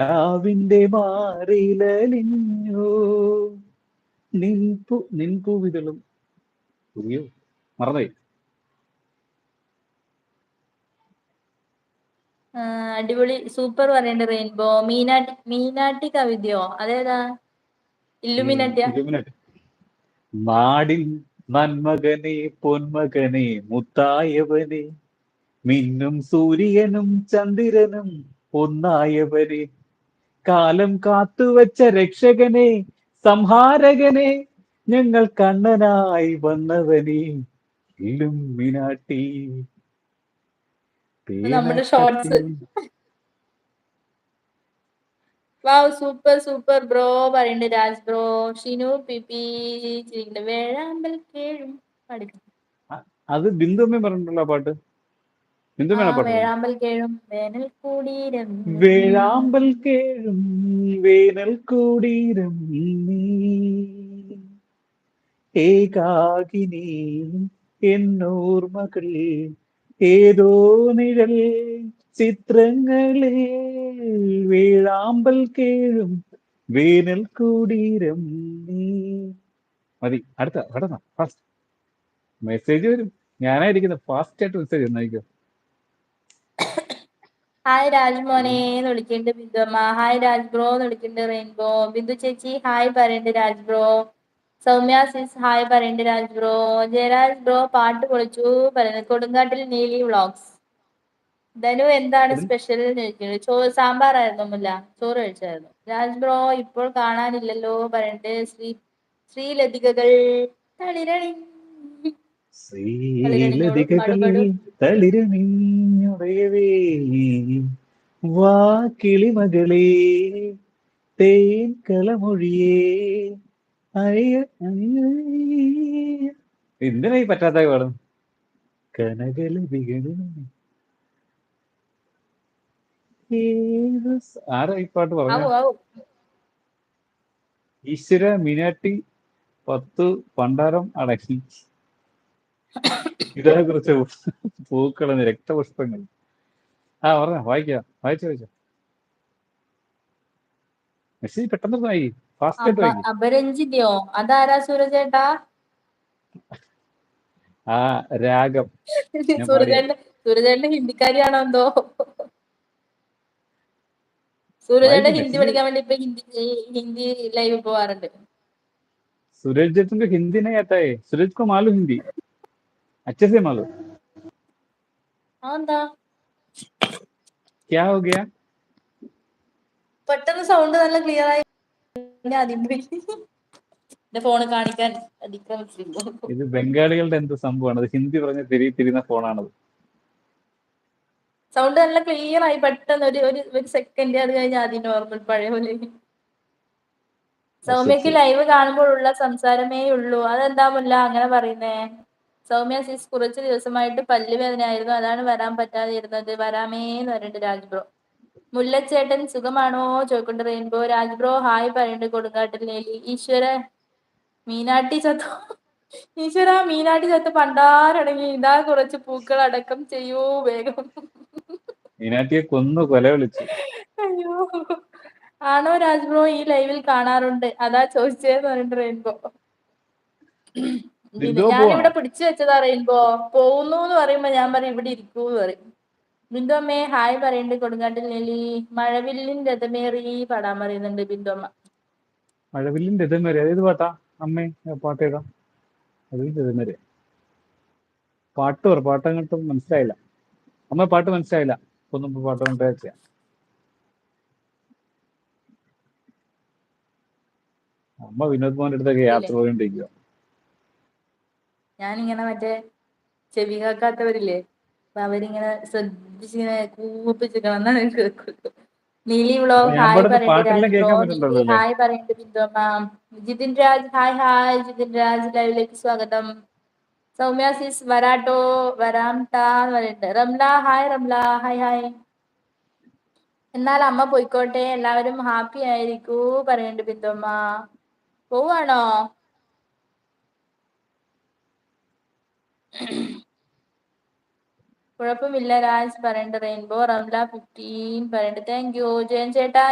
രാവിന്റെ മാറിലലിഞ്ഞു. നിൻപു നിൻപൂവിതളും അയ്യോ മറന്നേ അടിപൊളി സൂപ്പർ പറയണ്ട റെയിൻബോ. മീനാട്ടി മീനാട്ടി കവിതയോ? അതേതാ? ഇല്ലുമിനാട്ടിയ. നാടിൻ നന്മകനെ പൊന്മകനെ മുത്തായവനെ മിന്നും സൂര്യനും ചന്ദ്രനും ഒന്നായവനെ കാലം കാത്തുവച്ച രക്ഷകനെ സംഹാരകനെ ഞങ്ങൾ കണ്ണനായി വന്നവനെ. ഇലുമിനാട്ടി. നമ്മുടെ shorts. Wow super super bro പറയണ്ട് രാജ് ബ്രോ ഷിനു പിപി ചിരിക്കണ്ട വേഴാമ്പൽ കേഴും. പാടിക്കും. അത് ബിന്ദുമ്മ പറഞ്ഞിട്ടുള്ള പാട്ട്. വേഴാമ്പൽ കേഴും വേനൽ കൂടീരം വേഴാമ്പൽ കേഴും വേനൽ കൂടീരം നീ ഏകാകിനി എന്നോർമകൾ ഏതോ നിഴൽ ചിത്രങ്ങളെ. വേഴാമ്പൽ കേഴും വേനൽ കൂടീരം നീ മതി അടുത്ത കടന്ന ഫാസ്റ്റ് മെസ്സേജ് വരും. ഞാനായിരിക്കുന്നത് ഫാസ്റ്റ് ആയിട്ട് മെസ്സേജ് വന്നായിരിക്കും ഹായ് രാജ്മോനെ എന്ന് വിളിക്കുന്നുണ്ട് ബിന്ദു അമ്മ. ഹായ് രാജ് ബ്രോ എന്ന് വിളിക്കുന്നുണ്ട് റെയിൻബോ ബിന്ദു ചേച്ചി ഹായ് പറയുന്നുണ്ട് Raj bro Soumya sis hi പറയുന്നുണ്ട് രാജ് ബ്രോ ജയരാജ് ബ്രോ പാട്ട് പൊളിച്ചു പറയുന്നത് കൊടുങ്കാട്ടിൽ നീലി വ്ളോഗ്സ് ധനു എന്താണ് സ്പെഷ്യൽ എന്ന് ചോദിക്കുന്നത് ചോ സാമ്പാറായിരുന്നു മുല്ല? ചോറ് കഴിച്ചായിരുന്നു? രാജ് ബ്രോ ഇപ്പോൾ കാണാനില്ലല്ലോ പറയുന്നുണ്ട് ശ്രീ ശ്രീലതികകൾ തളിരണി ശ്രീലതികകൾ പാടുപാടു. തളിരണിഞ്ഞുടയവേ വാ കിളിമകളേ തേൻ കളമൊഴിയേ അയ്യ. എന്തിനായി പറ്റാത്ത പാടും? സ- ആരാ ഈ പാട്ട് പറഞ്ഞു? ഈശ്വര മിനാട്ടി പത്തു പണ്ടാരം അടക്കി ഇതാണ് കുറച്ച് പൂക്കളെന്ന് രക്തപുഷ്പങ്ങൾ. ആ പറഞ്ഞോ വായിക്കാം വായിച്ചു വായിച്ചോ. മെസ്സേജ് പെട്ടെന്ന് വായി ഫാസ്റ്റ് അപരഞ്ജിതയോ? അതാരാ സൂരജേട്ടാ? ആ രാഗം. സൂരജേട്ട സൂരജേട്ട ഹിന്ദിക്കാരിയാണോ എന്തോ? സൂരജേട്ട ഹിന്ദി പഠിക്കാൻ വേണ്ടി ഇപ്പൊ ഹിന്ദി ഹിന്ദി ലൈവ് പോവാറുണ്ട്. സുരേഷ് ജത്തിന്റെ ഹിന്ദി നേ സുരജ് ഹൈ സുരേഷ് ഹിന്ദി. अच्छे से मालूम ആ എന്താ क्या हो गया പെട്ടെന്ന് സൗണ്ട് നല്ല ക്ലിയർ ആയി പിന്നെ ആദ്യം പോയി എന്റെ ഫോണ് കാണിക്കാൻ അതിക്രമിച്ചിരുന്നു ഇത് ബംഗാളികളുടെ എന്ത് സംഭവമാണ് അത് ഹിന്ദി പറഞ്ഞ് തിരി തിരിയുന്ന ഫോണാണത് സൗണ്ട് നല്ല ക്ലിയർ ആയി പെട്ടെന്ന് ഒരു ഒരു ഒരു സെക്കൻഡ് അത് കഴിഞ്ഞ് ആദ്യം നോർമൽ പഴയ പോലെ സൗമ്യക്ക് ലൈവ് കാണുമ്പോഴുള്ള സംസാരമേ ഉള്ളൂ അതെന്താ മുല്ല അങ്ങനെ പറയുന്നേ സൗമ്യ സിസ് കുറച്ച് ദിവസമായിട്ട് പല്ല് വേദനയായിരുന്നു അതാണ് വരാൻ പറ്റാതെ ഇരുന്നത് വരാമേ എന്ന് പറഞ്ഞിട്ട് രാജ് ബ്രോ. മുല്ലച്ചേട്ടൻ സുഖമാണോ? ചോദിക്കൊണ്ട് റെയിൻബോ രാജ് ബ്രോ ഹായ് പറയുന്നുണ്ട് കൊടുങ്കാട്ടിൽ നെല്ലി ഈശ്വര മീനാട്ടി ചത്തു. ഈശ്വര മീനാട്ടി ചത്ത് പണ്ടാരടങ്ങി. ഇതാ കുറച്ച് പൂക്കൾ അടക്കം ചെയ്യൂ വേഗം. മീനാട്ടിയെ കൊന്നു കൊല വിളിച്ചു. അയ്യോ. ആണോ രാജ് ബ്രോ ഈ ലൈവിൽ കാണാറുണ്ട്? അതാ ചോദിച്ചേന്ന് പറഞ്ഞിട്ട് റെയിൻബോ ഞാനിവിടെ? പിടിച്ചു വെച്ചത് റെയിൻബോ. പോകുന്നു എന്ന് പറയുമ്പോ ഞാൻ പറയും ഇവിടെ ഇരിക്കൂ എന്ന് പറയും. ബിന്ദു അമ്മേ ഹായ് പറയുന്നുണ്ട് കൊടുങ്കാട്ടിൽ നെല്ലി. മഴവില്ലിൻ രഥമേറി പാടാൻ പറയുന്നുണ്ട് ബിന്ദു അമ്മ. മഴവില്ലിന്റെ രഥമേറി. ഏത് പാട്ടാ? അമ്മേ പാട്ട് ഏതാ? മഴവില്ലിൻ രഥമേറി. പാട്ട് പറ പാട്ട് അങ്ങോട്ട് മനസ്സിലായില്ല. അമ്മ പാട്ട് മനസ്സിലായില്ല. ഒന്നും പാട്ട് കൊണ്ടുപോയാ ചെയ്യാം. അമ്മ വിനോദ് മോഹന്റെ അടുത്തൊക്കെ യാത്ര പോയിക്കൊണ്ടിരിക്കുക ഞാനിങ്ങനെ മറ്റേ ചെവി കേൾക്കാത്തവരില്ലേ? അപ്പൊ അവരിങ്ങനെ ശ്രദ്ധിച്ചിങ്ങനെ കൂപ്പിച്ചിക്കണം എന്നാണ് കേൾക്കുള്ളൂ നീലി വ്ളോഗ് ഹായ് അല്ലേ? ഹായ് പറയുന്നുണ്ട് ബിന്ദു ജിതിൻ രാജ് ഹായ് ഹായ്. ജിതിൻ രാജ് ലൈവിലേക്ക് സ്വാഗതം. സൗമ്യ സിസ് വരാട്ടോ. വരാം ടാ എന്ന് പറയുന്നുണ്ട് Ramla hi Ramla hi hi. എന്നാൽ അമ്മ പോയിക്കോട്ടെ. എല്ലാവരും ഹാപ്പി ആയിരിക്കൂ പറയുന്നുണ്ട് ബിന്ദുമ്മ പോവാണോ? കുഴപ്പമില്ല രാജ് പറയണ്ട് റെയിൻബോ റംല ഫിഫ്റ്റീൻ പറയണ്ട് താങ്ക് യു ജയൻ ചേട്ടാ